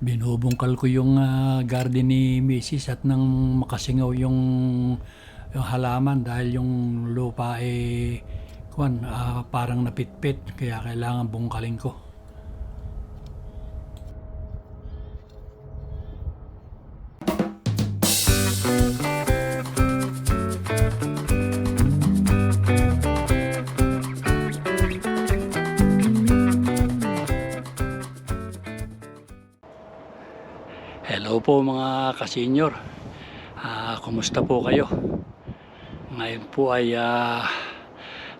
binubungkal ko yung ah, garden ni Mrs. at nang makasingaw yung, yung halaman dahil yung lupa eh kuwan, ah, parang napitpit kaya kailangan bungkalin ko. Po mga kasenyor. Ah, kumusta po kayo? Ngayon po ay ah,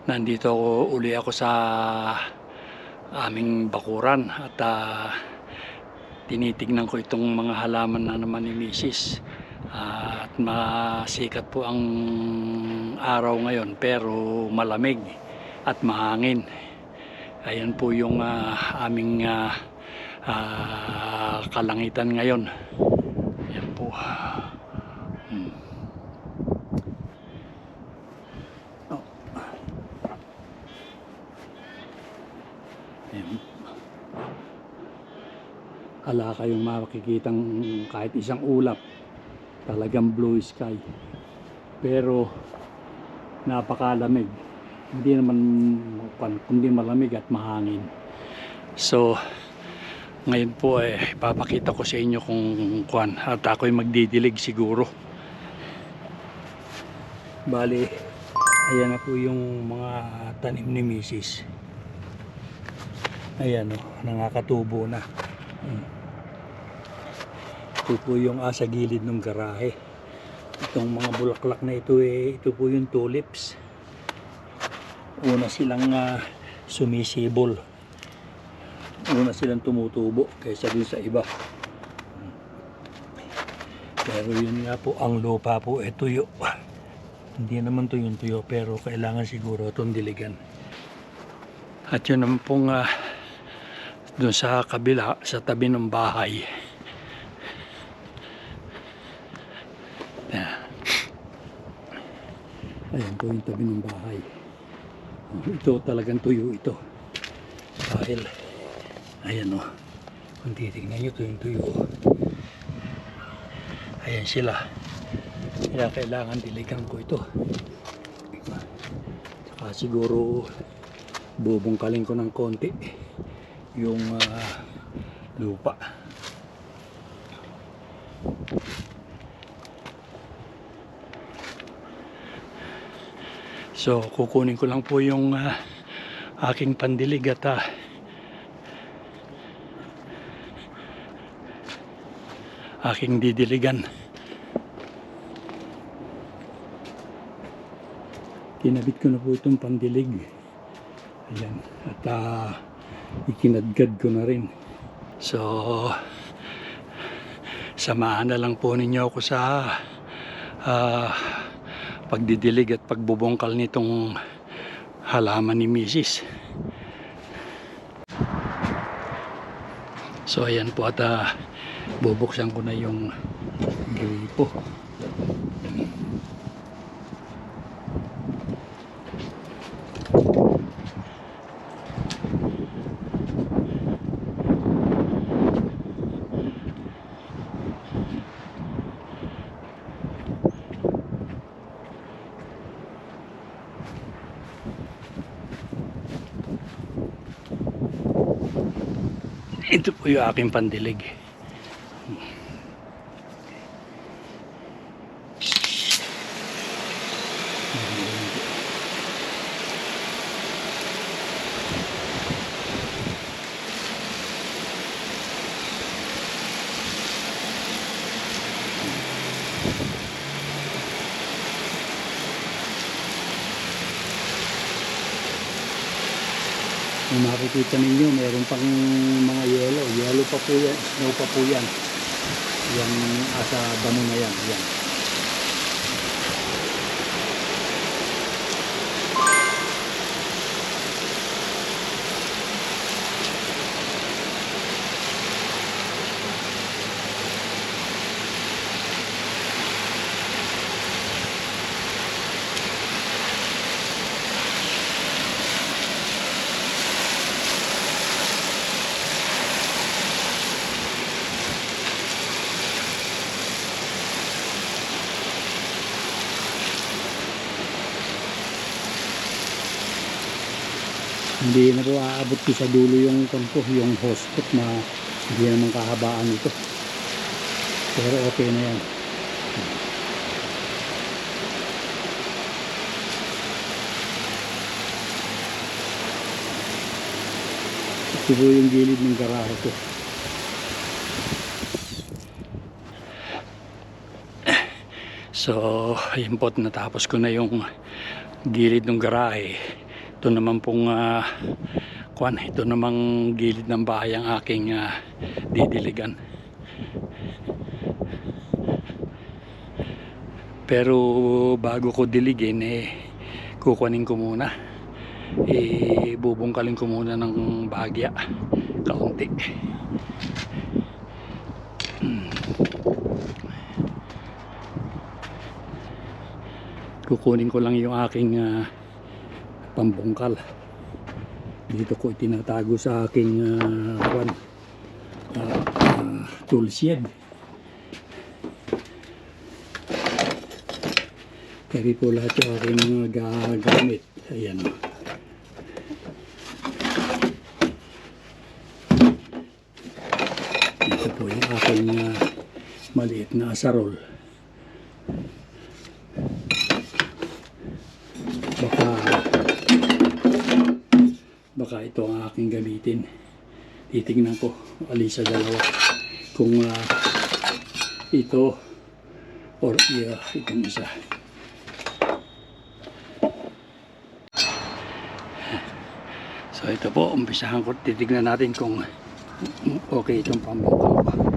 nandito ako, uli ako sa aming bakuran at ah, tinitignan ko itong mga halaman na naman ni Mrs. Ah, at masikat po ang araw ngayon pero malamig at mahangin. Ayan po yung ah, aming ah, ah, kalangitan ngayon. Po. Hmm. Oh. Ayan. Ala kayong makikitang kahit isang ulap. Talagang blue sky. Pero napakalamig. Hindi naman kundi malamig at mahangin. So, ngayon po eh, papakita ko sa inyo kung kuan at ako'y magdidilig siguro. Bali, ayan na po yung mga tanim ni Mrs. Ayan o, nakakatubo na. Hmm. Ito po yung asa gilid ng garahe. Itong mga bulaklak na ito eh, ito po yung tulips. Una silang ah, sumisibol una silang tumutubo kaysa dun sa iba. Pero yun nga po, ang lupa po ay tuyo. Hindi naman tuyong tuyo pero kailangan siguro itong diligan. At yun naman pong ah, dun sa kabila, sa tabi ng bahay. Ayan po yung tabi ng bahay. Ito talagang tuyo ito. Dahil Ayan o. Kung titignan nyo, tuyong tuyo. Ayan sila. Kaya kailangan diligan ko ito. Saka siguro bubungkalin ko ng konti yung ah, lupa. So, kukunin ko lang po yung ah, aking pandilig at ah, aking didiligan. Kinabit ko na po itong pandilig. Ayan. At uh, ikinadgad ko na rin. So, samahan na lang po ninyo ako sa ah, pagdidilig at pagbubungkal nitong halaman ni Mrs. So, ayan po at ah, bubuksan ko na yung gripo. Ito po yung aking pandilig. Kung makikita ninyo, meron pang mga yellow. Yellow pa po yan, snow pa po yan. Yan asa damo na yan. yan. Hindi na po aabot ko sa dulo yung kampo, yung hotspot na hindi naman kahabaan ito. Pero okay na yan. Ito po yung gilid ng garahe ko. So, ayun po, natapos ko na yung gilid ng garahe. Ito naman pong ah, kwan, ito namang gilid ng bahay ang aking ah, didiligan. Pero bago ko diligin, eh, kukunin ko muna. Eh, bubungkalin ko muna ng bagya. Kaunti. kukunin ko lang yung aking ah, pambungkal. Dito ko itinatago sa aking uh, kwan, ah, ah, tool shed. Kaya po lahat yung aking mga gagamit. Ayan. Ito po yung aking ah, maliit na asarol baka baka ito ang aking gamitin. Titignan ko alisa dalawa. Kung ah, ito or yeah, itong isa. So ito po umpisahan ko. Titignan natin kung okay itong pambangkaw ko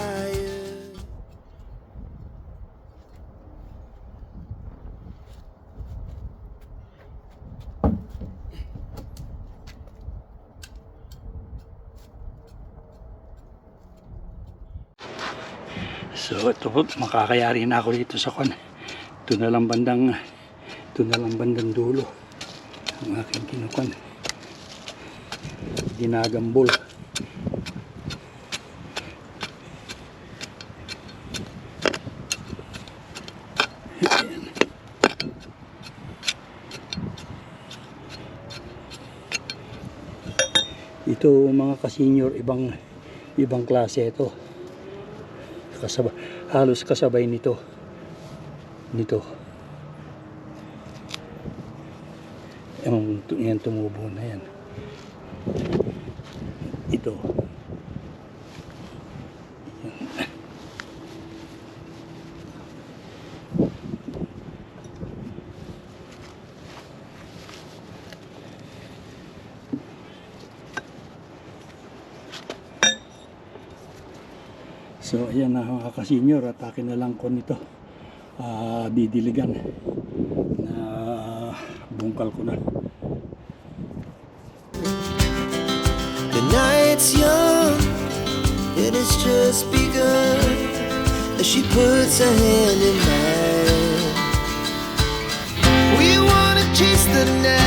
So ito po, makakayari na ako dito sa kon. Ito na lang bandang, ito na lang bandang dulo. Ang aking kinukan. Ginagambol. Ayan. Ito mga ka-senior, ibang ibang klase ito kasabay, halos kasabay nito. Nito. Yung yan tumubo na yan. Ito So ayan na mga kasenyor at akin na lang ko nito ah, didiligan na bungkal ko na. The night's young, it has just begun. As she puts her hand in mine, we wanna chase the night,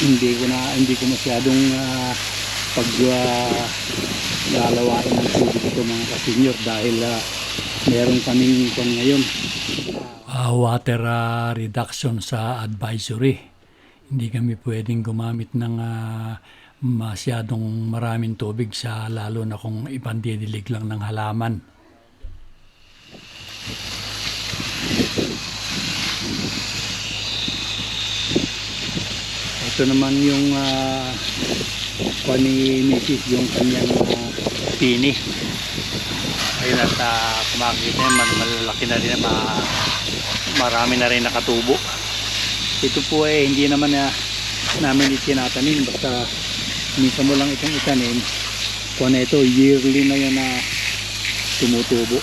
hindi ko na hindi ko masyadong uh, pag uh, lalawain ng tubig ito mga kasenyor dahil ah, meron kaming kung ngayon. Ah, water ah, reduction sa advisory. Hindi kami pwedeng gumamit ng ah, masyadong maraming tubig sa lalo na kung ipandidilig lang ng halaman ito naman yung uh, ni Mrs. yung kanyang ah, pini. Ayun at uh, kumakita yan mal- malalaki na rin ma marami na rin nakatubo. Ito po eh hindi naman na namin itinatanim. Basta minsan mo lang itong itanim. Kung ito yearly na yan na tumutubo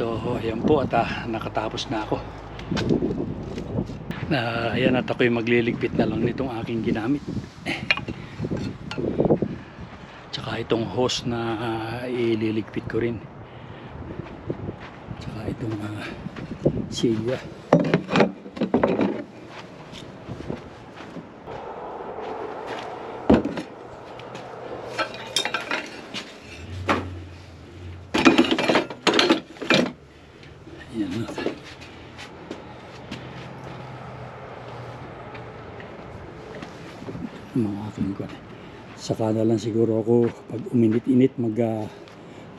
So, ayan po at ah, nakatapos na ako. Na, ayan at ako'y magliligpit na lang nitong aking ginamit. Tsaka itong hose na ah, ililigpit ko rin. Tsaka itong uh, silya. Ayan na. Mga aking kwan. Saka na lang siguro ako pag uminit-init mag ah,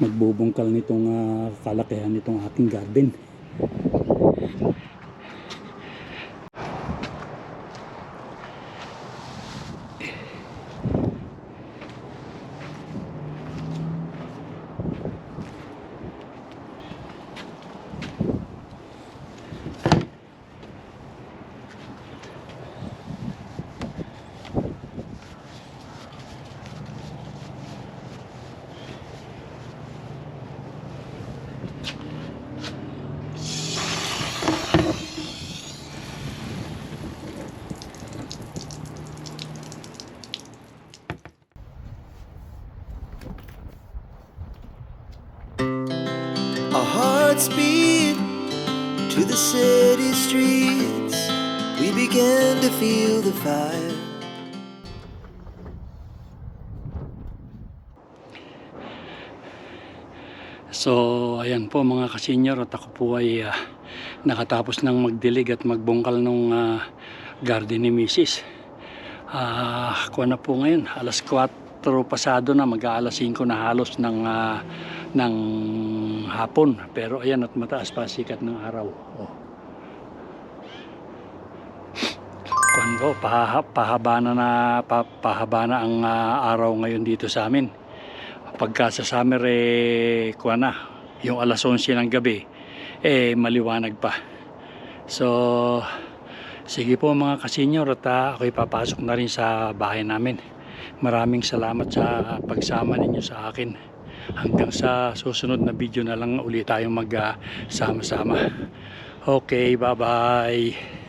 magbubungkal nitong ah, kalakihan nitong ating garden. Hearts beat to the city streets. We began to feel the fire. So, ayan po mga kasenyor at ako po ay ah, nakatapos ng magdilig at magbungkal ng garden ni Mrs. Ah, kuha na po ngayon, alas 4 pasado na, mag-aalas 5 na halos ng, ah, ng hapon. Pero ayan at mataas pa sikat ng araw. Oh. Kuhan ko, paha, pahaba na, na pa, pahaba na ang ah, araw ngayon dito sa amin pagka sa summer eh kuha na yung alas 11 ng gabi eh maliwanag pa so sige po mga kasenyor at ah, ako'y papasok na rin sa bahay namin maraming salamat sa pagsama ninyo sa akin hanggang sa susunod na video na lang ulit tayong magsama-sama okay bye bye